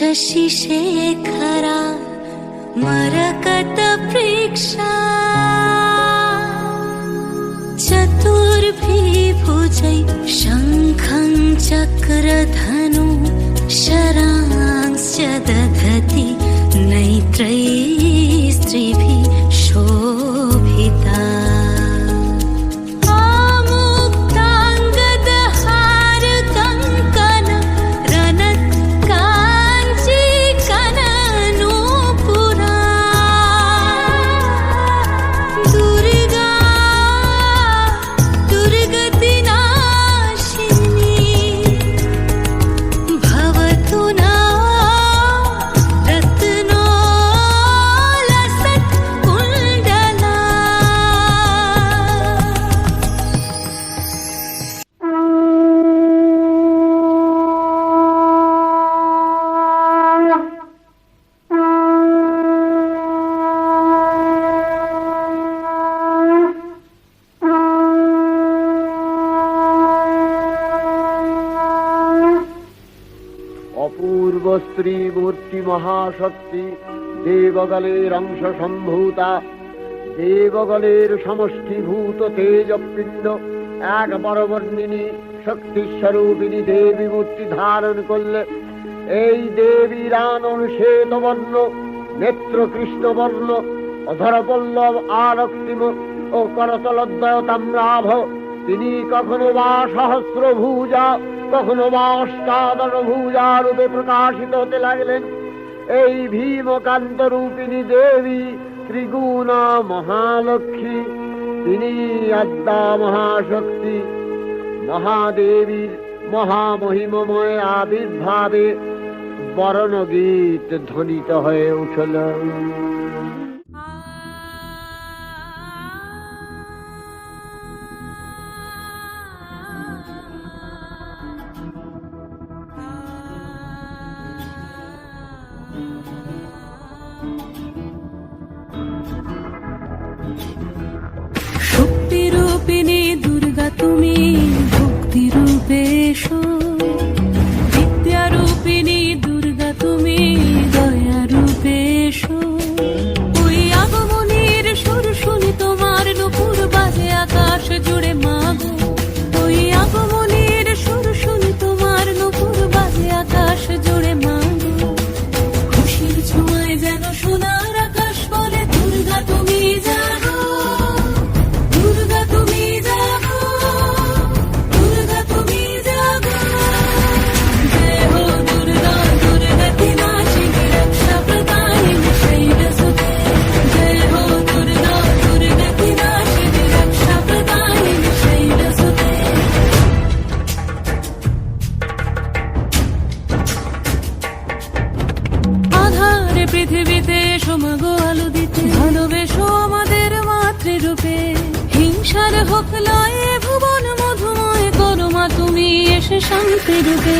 शशिशेखरा मरकतप्रेक्षा चतुर्भिभुजै शङ्खं चक्रधनु शरांश्च दधति অপূর্ব স্ত্রী মূর্তি মহাশক্তি দেবগলের অংশ সম্ভূতা দেবগলের সমষ্টিভূত তেজপিণ্ড এক বরবর্ণিনী শক্তি স্বরূপিণী দেবী মূর্তি ধারণ করলে এই দেবীর আনন শ্বেতবর্ণ নেত্র কৃষ্ণবর্ণ অধর পল্লব আরক্তিম ও করতলদ্বয় তাম্রাভ তিনি কখনো বা সহস্র ভুজা কখনো বা অষ্টাদশ ভুজা রূপে প্রকাশিত হতে লাগলেন। এই ভীমকান্ত রূপিণী দেবী ত্রিগুণা মহালক্ষ্মী, তিনি আদ্যা মহাশক্তি মহাদেবীর মহামহিমময় আবির্ভাবে বরণগীত ধ্বনিত হয়ে উঠল। ভক্তিরূপে পৃথিবীতে সমাগো আলো দিতে ভালোবেসো আমাদের মাতৃরূপে। হিংসার হোক লয়ে ভুবন মধুময় করো তুমি এসে শান্তি রূপে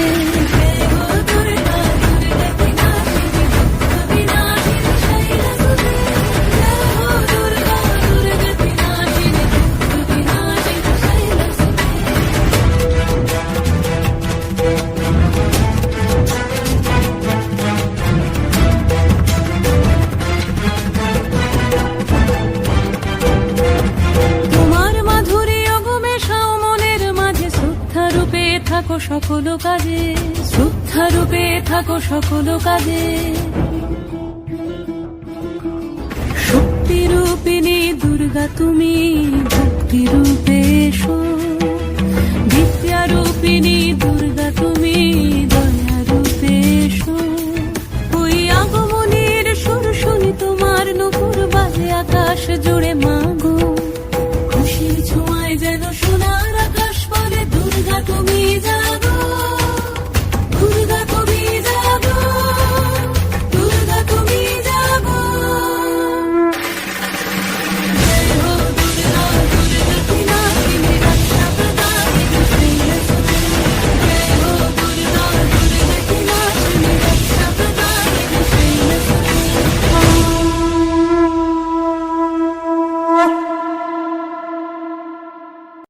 সকল কাজে শ্রদ্ধা রূপে থাকো সকল কাজে। শক্তি রূপিণী দুর্গা তুমি ভক্তি রূপে এসো।